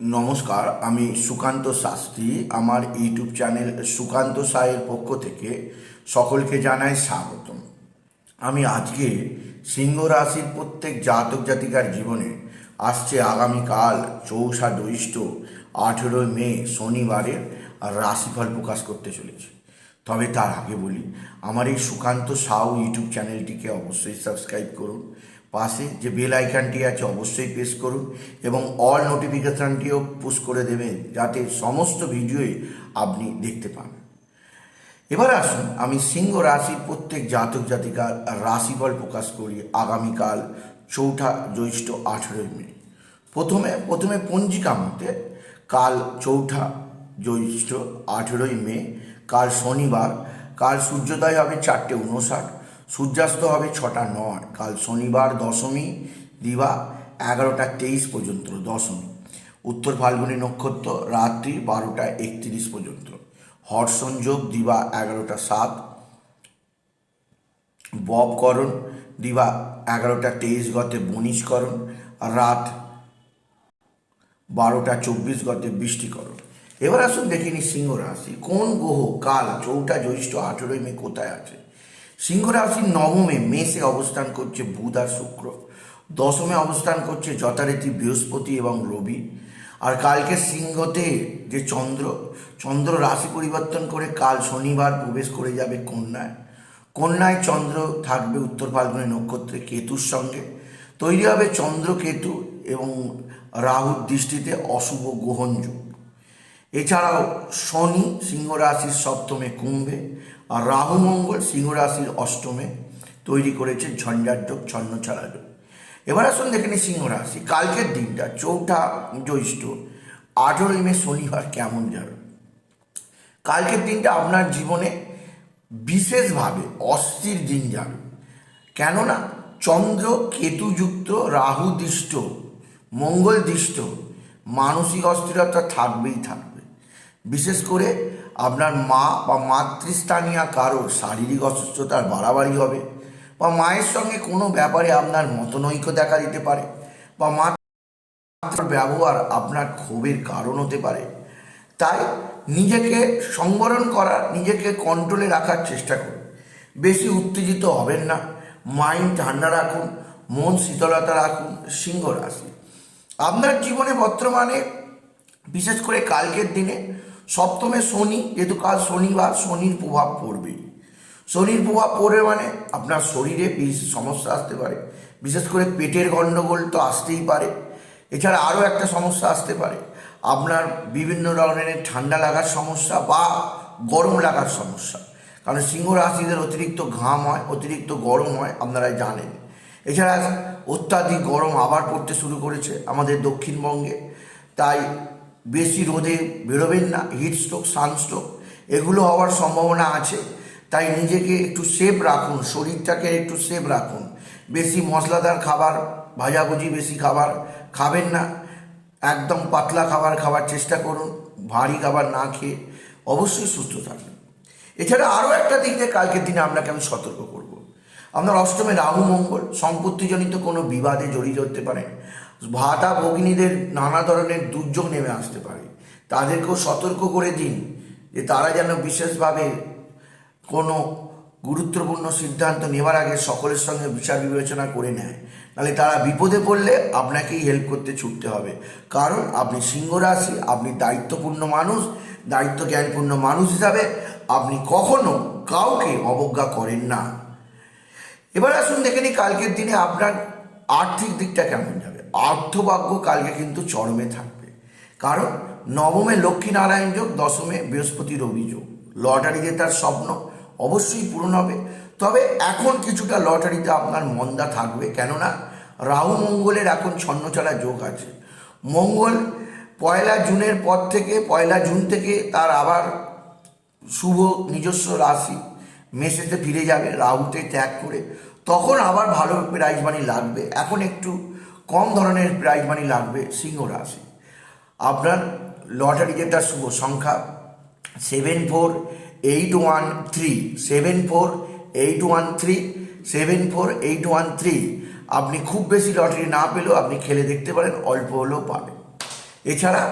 নমস্কার, আমি সুকান্ত শাস্ত্রী। আমার ইউটিউব চ্যানেল সুকান্ত সায়ের পক্ষ থেকে সকলকে জানাই স্বাগতম। আমি আজকে সিংহ রাশির প্রত্যেক জাতক জাতিকার জীবনে আসছে আগামীকাল চৌষা জ্যৈষ্ঠ আঠেরোই মে শনিবারের রাশিফল প্রকাশ করতে চলেছি। তবে তার আগে বলি, আমার এই সুকান্ত সাউ ইউটিউব চ্যানেলটিকে অবশ্যই সাবস্ক্রাইব করুন। পাশে যে বেল আইকনটি আছে অবশ্যই প্রেস করুন এবং অল নোটিফিকেশানটিও পুশ করে দেবেন যাতে সমস্ত ভিডিওই আপনি দেখতে পান। এবার আসুন, আমি সিংহ রাশির প্রত্যেক জাতক জাতিকার রাশিফল প্রকাশ করি আগামীকাল চৌঠা জ্যৈষ্ঠ আঠেরোই মে। প্রথমে প্রথমে পঞ্জিকা মতে কাল চৌঠা জ্যৈষ্ঠ আঠেরোই মে, কাল শনিবার, কাল সূর্যোদয় হবে চারটে উনষাট সূর্যাস্ত হবে ছটা নয়। কাল শনিবার দশমী, দিবা এগারোটা তেইশ পর্যন্ত, দশমী। উত্তর ফাল্গুনী নক্ষত্র, রাত্রি বারোটা একত্রিশ পর্যন্ত। হট সংযোগ, দিবা এগারোটা সাত। ববকরণ দিবা এগারোটা তেইশ গতে বনিশকরণ রাত বারোটা চব্বিশ গতে বৃষ্টিকরণ। এবার আসুন দেখিনি সিংহ রাশি। কোন গ্রহ কাল, চৌঠা, জ্যৈষ্ঠ, আঠেরোই মে কোথায় আছে? সিংহ রাশির নবমে মেষে অবস্থান করছে বুধ আর শুক্র। দশমে অবস্থান করছে যথারীতি বৃহস্পতি এবং রবি। আর কালকে সিংহতে যে চন্দ্র চন্দ্র রাশি পরিবর্তন করে কাল শনিবার প্রবেশ করে যাবে কন্যায়। কন্যায় চন্দ্র থাকবে উত্তর ফাল্গুনী নক্ষত্রে কেতুর সঙ্গে। তৈরি হবে চন্দ্র কেতু এবং রাহুর দৃষ্টিতে অশুভ গ্রহণযোগ এছাড়াও শনি সিংহ রাশির সপ্তমে কুম্ভে আর রাহু মঙ্গল সিংহ রাশির অষ্টমে তৈরি করেছে ঝঞ্ঝাটযোগ ছন্ন ছাড়াযোগ এবার আসুন দেখে নিই সিংহ রাশি কালকের দিনটা চৌঠা জ্যৈষ্ঠ। আঠেরোই মে শনিবার কেমন যাবে কালকের দিনটা আপনার জীবনে বিশেষভাবে অস্থির দিন যাবে। কেননা চন্দ্র কেতুযুক্ত, রাহু দৃষ্ট, মঙ্গল দৃষ্ট, মানসিক অস্থিরতা থাকবেই থাকবে। বিশেষ করে আপনার মা বা মাতৃস্থানীয় কারোর শারীরিক অসুস্থতার বাড়াবাড়ি হবে বা মায়ের সঙ্গে কোনো ব্যাপারে আপনার মতনৈক্য দেখা দিতে পারে বা মা ব্যবহার আপনার ক্ষোভের কারণ হতে পারে। তাই নিজেকে সংবরণ করার নিজেকে কন্ট্রোলে রাখার চেষ্টা করুন। বেশি উত্তেজিত হবেন না। মাইন্ড ঠান্ডা রাখুন, মন শীতলতা রাখুন, সিংহ রাশি। আপনার জীবনে বর্তমানে বিশেষ করে কালকের দিনে সপ্তমে শনি যেহেতু কাল শনিবার শনির প্রভাব পড়বেই শনির প্রভাব পড়বে মানে আপনার শরীরে বেশ সমস্যা আসতে পারে। বিশেষ করে পেটের গণ্ডগোল তো আসতেই পারে। এছাড়া আরও একটা সমস্যা আসতে পারে। আপনার বিভিন্ন ধরনের ঠান্ডা লাগার সমস্যা বা গরম লাগার সমস্যা। কারণ সিংহ রাশিদের অতিরিক্ত ঘাম হয়, অতিরিক্ত গরম হয়, আপনারা জানেন। এছাড়া অত্যাধিক গরম আবার পড়তে শুরু করেছে আমাদের দক্ষিণবঙ্গে। তাই বেশি রোদে বেরোবেন না হিট স্ট্রোক সানস্ট্রোক এগুলো হওয়ার সম্ভাবনা আছে। তাই নিজেকে একটু সেফ রাখুন, শরীরটাকে একটু সেফ রাখুন। বেশি মশলাদার খাবার, ভাজাভুজি বেশি খাবার খাবেন না। একদম পাতলা খাবার খাওয়ার চেষ্টা করুন, ভারী খাবার না খেয়ে অবশ্যই সুস্থ থাকবেন। এছাড়া আরও একটা দিক দিয়ে কালকের দিনে আপনাকে আমি সতর্ক করব। আপনার অষ্টমে রাহু মঙ্গল, সম্পত্তিজনিত কোনো বিবাদে জড়িয়ে ধরতে পারেন। ভাতা ভগিনীদের নানা ধরনের দুর্যোগ নেমে আসতে পারে। তাদেরকেও সতর্ক করে দিন যে তারা যেন বিশেষভাবে কোনো গুরুত্বপূর্ণ সিদ্ধান্ত নেওয়ার আগে সকলের সঙ্গে বিচার বিবেচনা করে নেয়। নাহলে তারা বিপদে পড়লে আপনাকেই হেল্প করতে ছুটতে হবে। কারণ আপনি সিংহ রাশি, আপনি দায়িত্বপূর্ণ মানুষ দায়িত্ব জ্ঞানপূর্ণ মানুষ হিসাবে আপনি কখনো কাউকে অবজ্ঞা করেন না। এবার আসুন দেখে নিই কালকের দিনে আপনার আর্থিক দিকটা কেমন যাবে। অর্থভাগ্য কালকে কিন্তু চরমে থাকবে। কারণ নবমে লক্ষ্মীনারায়ণ যোগ, দশমে বৃহস্পতি রবি যোগ লটারি জেতার স্বপ্ন অবশ্যই পূরণ হবে। তবে এখন কিছুটা লটারিতে আপনার মন্দা থাকবে। কেননা রাহু মঙ্গলের এখন ছন্নছাড়া যোগ আছে। মঙ্গল পয়লা জুনের পর থেকে, পয়লা জুন থেকে তার আবার শুভ নিজস্ব রাশি মেসেতে ফিরে যাবে, রাহুতে ত্যাগ করে। তখন আবার ভালো প্রাইজ মানি লাগবে। এখন একটু কম ধরনের প্রাইজ মানি লাগবে সিংহ রাশি। আপনার লটারি যেটা শুভ সংখ্যা seven four eight one three seven four eight one three seven four eight one three আপনি খুব বেশি লটারি না পেলেও আপনি খেলে দেখতে পারেন, অল্প হলেও পাবেন। এছাড়া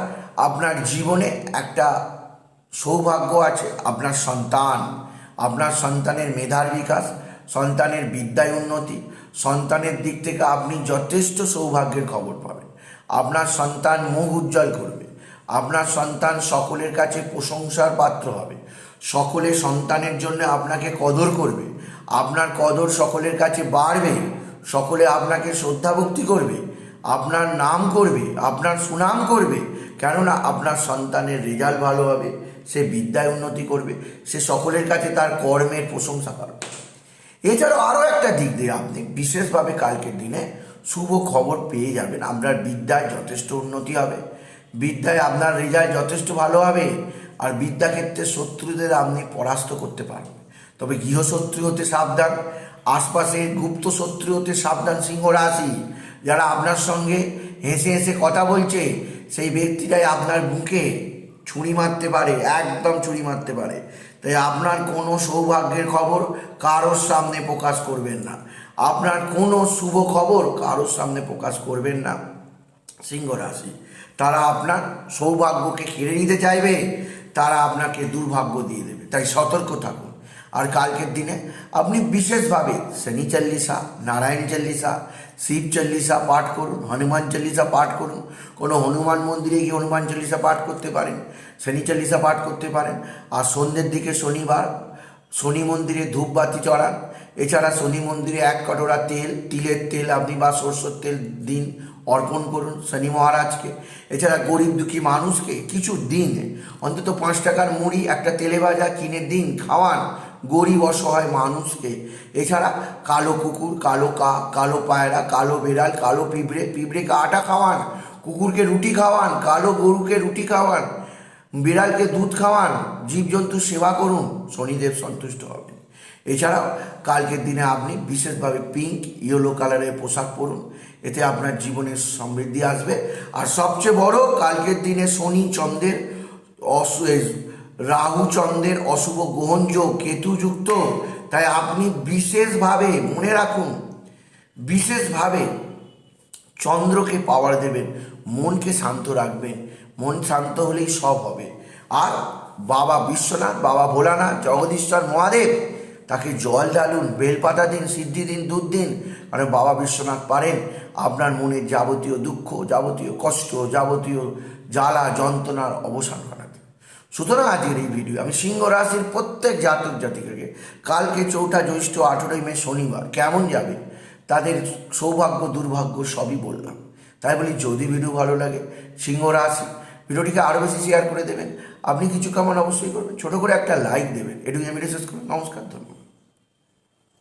আপনার জীবনে একটা সৌভাগ্য আছে, আপনার সন্তান। আপনার সন্তানের মেধার বিকাশ, সন্তানের বিদ্যায় উন্নতি সন্তানের দিক থেকে আপনি যথেষ্ট সৌভাগ্যের খবর পাবেন। আপনার সন্তান মুখ উজ্জ্বল করবে। আপনার সন্তান সকলের কাছে প্রশংসার পাত্র হবে। সকলে সন্তানের জন্য আপনাকে কদর করবে। আপনার কদর সকলের কাছে বাড়বে। সকলে আপনাকে শ্রদ্ধা ভক্তি করবে। আপনার নাম করবে। আপনার সুনাম করবে। কেননা আপনার সন্তানের রেজাল্ট ভালো হবে। সে বিদ্যায় উন্নতি করবে। সে সকলের কাছে তার কর্মের প্রশংসা পাবে। এছাড়াও আরও একটা দিক দিয়ে আপনি বিশেষভাবে কালকের দিনে শুভ খবর পেয়ে যাবেন। আপনার বিদ্যায় যথেষ্ট উন্নতি হবে। বিদ্যায় আপনার রেজাল্ট যথেষ্ট ভালো হবে আর বিদ্যাক্ষেত্রে শত্রুদের আপনি পরাস্ত করতে পারবেন। তবে গৃহশত্রু হতে সাবধান, আশপাশে গুপ্ত শত্রু হতে সাবধান সিংহ রাশি, যারা আপনার সঙ্গে হেসে হেসে কথা বলছে, সেই ব্যক্তিটাই আপনার বুকে ছুরি মারতে পারে, একদম ছুরি মারতে পারে। তাই আপনার কোনো সৌভাগ্যের খবর কারোর সামনে প্রকাশ করবেন না। আপনার কোনো শুভ খবর কারোর সামনে প্রকাশ করবেন না। সিংহ রাশি, তারা আপনার সৌভাগ্যকে কেড়ে নিতে চাইবে, তারা আপনাকে দুর্ভাগ্য দিয়ে দেবে। তাই সতর্ক থাকুন। আর কালকের দিনে আপনি বিশেষভাবে শনি চল্লিশা, নারায়ণ চল্লিশা, শিব চল্লিশা পাঠ করুন, হনুমান চল্লিশা পাঠ করুন। কোনো হনুমান মন্দিরে গিয়ে হনুমান চল্লিশা পাঠ করতে পারেন, শনি চল্লিশা পাঠ করতে পারেন। আর সন্ধ্যের দিকে শনিবার, শনি মন্দিরে ধূপবাতি চড়ান। এছাড়া শনি মন্দিরে এক কটোরা তেল, তিলের তেল আপনি বা সরষের তেল দিন অর্পণ করুন শনি মহারাজকে। এছাড়া গরিব দুঃখী মানুষকে কিছু দিন, অন্তত পাঁচ টাকার মুড়ি, একটা তেলে ভাজা কিনে দিন, খাওয়ান। গরিব অসহায় মানুষকে। এছাড়া কালো কুকুর, কালো কা, কালো পায়রা, কালো বেড়াল, কালো পিঁপড়ে পিঁপড়েকে আটা খাওয়ান, কুকুরকে রুটি খাওয়ান, কালো গরুকে রুটি খাওয়ান, বিড়ালকে দুধ খাওয়ান, জীবজন্তুর সেবা করুন, শনিদেব সন্তুষ্ট হবেন। এছাড়াও কালকের দিনে আপনি বিশেষভাবে পিঙ্ক, ইয়েলো কালারের পোশাক পরুন, এতে আপনার জীবনে সমৃদ্ধি আসবে। আর সবচেয়ে বড় কালকের দিনে শনি চন্দ্রের অসু রাহু চন্দ্রের অশুভ গ্রহণযোগ কেতুযুক্ত, তাই আপনি বিশেষভাবে মনে রাখুন, বিশেষভাবে চন্দ্রকে পাওয়ার দেবেন, মনকে শান্ত রাখবেন, মন শান্ত হলেই সব হবে। আর বাবা বিশ্বনাথ, বাবা ভোলানাথ, জগদীশ্বর মহাদেব, তাকে জল ঢালুন, বেলপাতা দিন, সিদ্ধি দিন, দুধ দিন, কারণ বাবা বিশ্বনাথ পারেন আপনার মনের যাবতীয় দুঃখ, যাবতীয় কষ্ট, যাবতীয় জ্বালা, যন্ত্রণার অবসান ঘটাতে। সুতরাং আজকের এই ভিডিও আমি সিংহ রাশির প্রত্যেক জাতক জাতিকাকে কালকে চৌঠা জ্যৈষ্ঠ আঠেরোই মে শনিবার কেমন যাবে? তাদের সৌভাগ্য, দুর্ভাগ্য সবই বললাম। তাই বলি, যদি ভিডিও ভালো লাগে, সিংহ রাশি, ভিডিওটিকে আরও বেশি শেয়ার করে দেবেন। আপনি কিছু কেমন অবশ্যই করবেন। ছোটো করে একটা লাইক দেবেন। এটুকু আমি রেসেস করুন নমস্কার, ধন্যবাদ।